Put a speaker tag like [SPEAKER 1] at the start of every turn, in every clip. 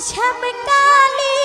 [SPEAKER 1] শ্যামকালী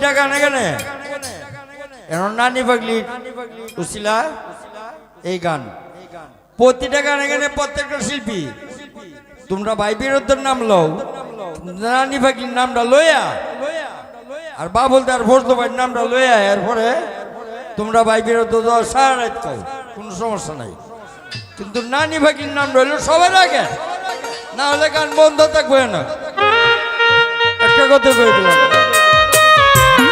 [SPEAKER 1] এটা গানে গানে এখন নানি পাগলি উশিলা এই গান। প্রতিটা গানে গানে প্রত্যেকটা শিল্পী। তোমরা ভাই বিরুদ্ধের নাম লও। নানি পাগলির নামটা লইয়া। আর বা বলতে আর ভোট ভাই নামটা লইয়া এরপরে তোমরা ভাই বিরুদ্ধ সারা রাত খাও কোনো সমস্যা নাই।
[SPEAKER 2] কিন্তু নানি ভাগির নাম রইল সবার আগে। না হলে গান বন্ধ থাকবে না। একটা কথা কয়ে দিলাম
[SPEAKER 1] নানি